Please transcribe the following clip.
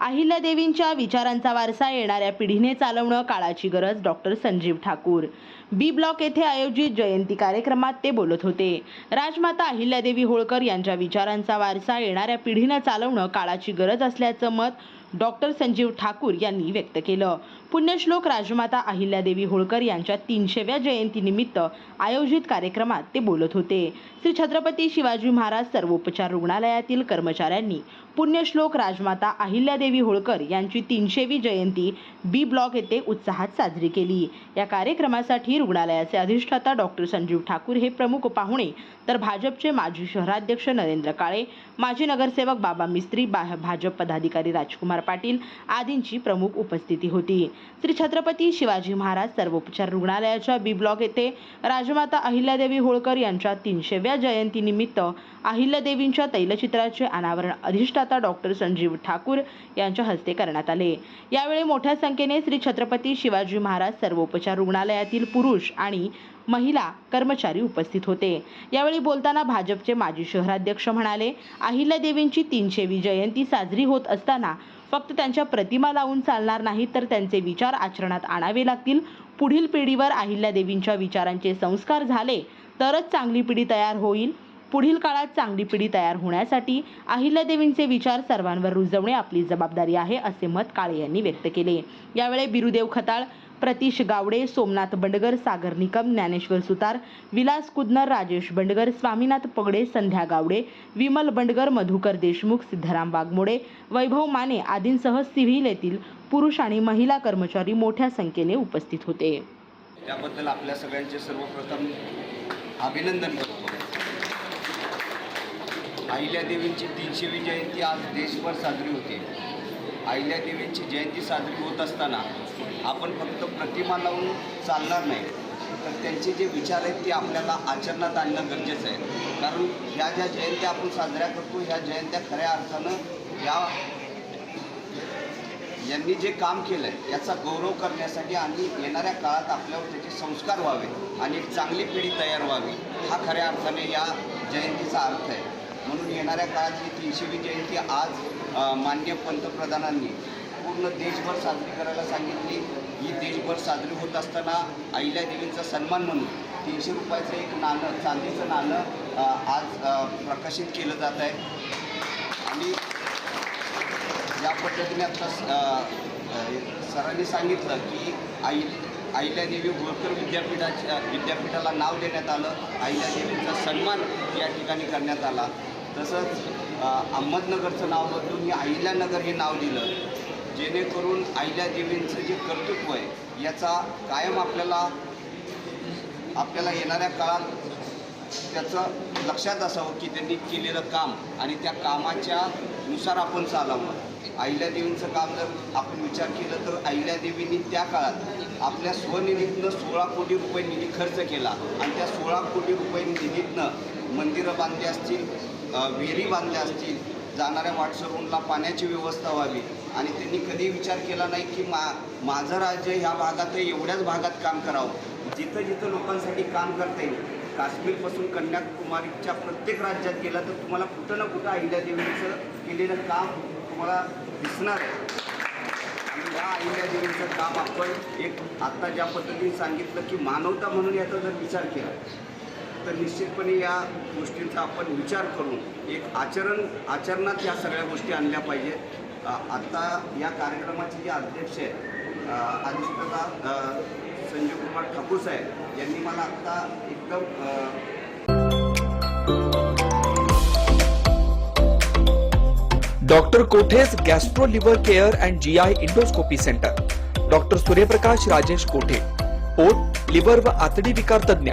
अहिल्यादेवींच्या विचारांचा वारसा येणाऱ्या पिढीने चालवणं काळाची गरज doctor Sanjeev Thakur. B block येथे आयोजित जयंती कार्यक्रमात ते बोलत होते. राजमाता अहिल्यादेवी होळकर यांच्या विचारांचा वारसा येणाऱ्या पिढीनं चालवणं काळाची गरज असल्याचं मत डॉक्टर संजीव ठाकूर यांनी व्यक्त केलं. पुण्यश्लोक राजमाता अहिल्यादेवी होळकर यांच्या तीनशेव्या जयंतीनिमित्त आयोजित कार्यक्रमात ते बोलत होते. श्री छत्रपती शिवाजी महाराज सर्वोपचार रुग्णालयातील कर्मचाऱ्यांनी पुण्यश्लोक राजमाता अहिल्यादेवी होळकर यांची तीनशेवी जयंती बी ब्लॉक येथे उत्साहात साजरी केली. या कार्यक्रमासाठी रुग्णालयाचे अधिष्ठाता डॉक्टर संजीव ठाकूर हे प्रमुख पाहुणे तर भाजपचे माजी शहराध्यक्ष नरेंद्र काळे माजी नगरसेवक बाबा मिस्त्री बा भाजप पदाधिकारी राजकुमार पाटील आदींची प्रमुख उपस्थिती होती. श्री छत्रपती शिवाजी महाराज सर्वोपचार रुग्णालयाच्या बी ब्लॉक येथे राजमाता अहिल्यादेवी होळकर यांच्या तीनशेव्या जयंतीनिमित्त अहिल्यादेवींच्या तैलचित्राचे अनावरण अधिष्ठाता डॉक्टर संजीव ठाकूर यांच्या हस्ते करण्यात आले. यावेळी मोठ्या संख्येने श्री छत्रपती शिवाजी महाराज सर्वोपचार रुग्णालयातील पुरुष आणि महिला कर्मचारी उपस्थित होते. यावेळी बोलताना भाजपचे माजी शहराध्यक्ष म्हणाले अहिल्यादेवींची तीनशेवी जयंती साजरी होत असताना फक्त त्यांच्या प्रतिमा लावून चालणार नाही तर त्यांचे विचार आचरणात आणावे लागतील. पुढील पिढीवर अहिल्यादेवींच्या विचारांचे संस्कार झाले तरच चांगली पिढी तयार होईल. पुढील काळात चांगली पिढी तयार होण्यासाठी अहिल्यादेवींचे विचार सर्वांवर रुजवणे आपली जबाबदारी आहे असे मत काळे यांनी व्यक्त केले. यावेळी बिरुदेव खताळ प्रतीश गावडे सोमनाथ बंडगर सागर निकम ज्ञानेश्वर सुतार विलास कुदनर राजेश बंडगर स्वामीनाथ पगडे संध्या गावडे विमल बंडगर मधुकर देशमुख सिद्धराम वाघमोडे वैभव माने आदींसह सिव्हिल येथील पुरुष आणि महिला कर्मचारी मोठ्या संख्येने उपस्थित होते. त्याबद्दल आपल्या सगळ्यांचे सर्वप्रथम अभिनंदन करतो. अहिल्यादेवींची तीनशेवी जयंती आज देशभर साजरी होते. अहिल्यादेवींची जयंती साजरी होत असताना आपण फक्त प्रतिमा लावून चालणार नाही. तर त्यांचे जे विचार आहेत ते आपल्याला आचरणात आणणं गरजेचं आहे. कारण ह्या ज्या जयंत्या आपण साजऱ्या करतो ह्या जयंत्या खऱ्या अर्थानं या यांनी जे काम केलं आहे याचा गौरव करण्यासाठी आणि येणाऱ्या काळात आपल्यावर त्याचे संस्कार व्हावे आणि एक चांगली पिढी तयार व्हावी हा खऱ्या अर्थाने या जयंतीचा अर्थ आहे. म्हणून येणाऱ्या काळात ही तीनशेवी जयंती आज मान्य पंतप्रधानांनी पूर्ण देशभर साजरी करायला सांगितली. ही देशभर साजरी होत असताना अहिल्यादेवींचा सन्मान म्हणून तीनशे रुपयाचं एक नाणं चांदीचं नाणं आज प्रकाशित केलं जात आहे. आणि या पद्धतीने आता सरांनी सांगितलं की आई अहिल्यादेवी होळकर विद्यापीठाच्या विद्यापीठाला नाव देण्यात आलं. अहिल्यादेवींचा सन्मान या ठिकाणी करण्यात आला. तसंच अहमदनगरचं नाव बदलून मी अहिल्यानगर हे नाव दिलं. जेणेकरून अहिल्यादेवींचं जे कर्तृत्व आहे याचा कायम आपल्याला आपल्याला येणाऱ्या काळात त्याचं लक्षात असावं की त्यांनी केलेलं काम आणि त्या कामाच्या नुसार आपण चालावं. अहिल्यादेवींचं काम जर आपण विचार केला तर अहिल्यादेवींनी त्या काळात आपल्या स्वनिधीतनं सोळा कोटी रुपये निधी खर्च केला आणि त्या सोळा कोटी रुपये निधीतनं मंदिरं बांधली असतील विहिरी बांधल्या असतील जाणाऱ्या वाटसरूंना पाण्याची व्यवस्था व्हावी. आणि त्यांनी कधी विचार केला नाही की मा माझं राज्य ह्या भागात एवढ्याच भागात काम करावं. जिथं जिथं लोकांसाठी काम करता येईल काश्मीरपासून कन्याकुमारीच्या प्रत्येक राज्यात गेला तर तुम्हाला कुठं ना कुठं अहिल्यादेवीचं केलेलं काम तुम्हाला दिसणार आहे. आणि या अहिल्यादेवीचं काम आपण एक आत्ता ज्या पद्धतीने सांगितलं की मानवता म्हणून याचा जर विचार केला तर निश्चितपणे या गोष्टींचा आपण विचार करून एक आचरण आचरणात या सगळ्या गोष्टी आणल्या पाहिजेत आत्ता या कार्यक्रमाचे जे अध्यक्ष आहेत अधिष्ठता संजय संजीव कुमार ठाकूर साहेब यांनी मला आत्ता एकदम doctor Kothe's gastro liver care and G I endoscopy centre. Doctor Suryaprakash Rajesh Kothe. पोट लिव्हर व आतडी विकार तज्ञ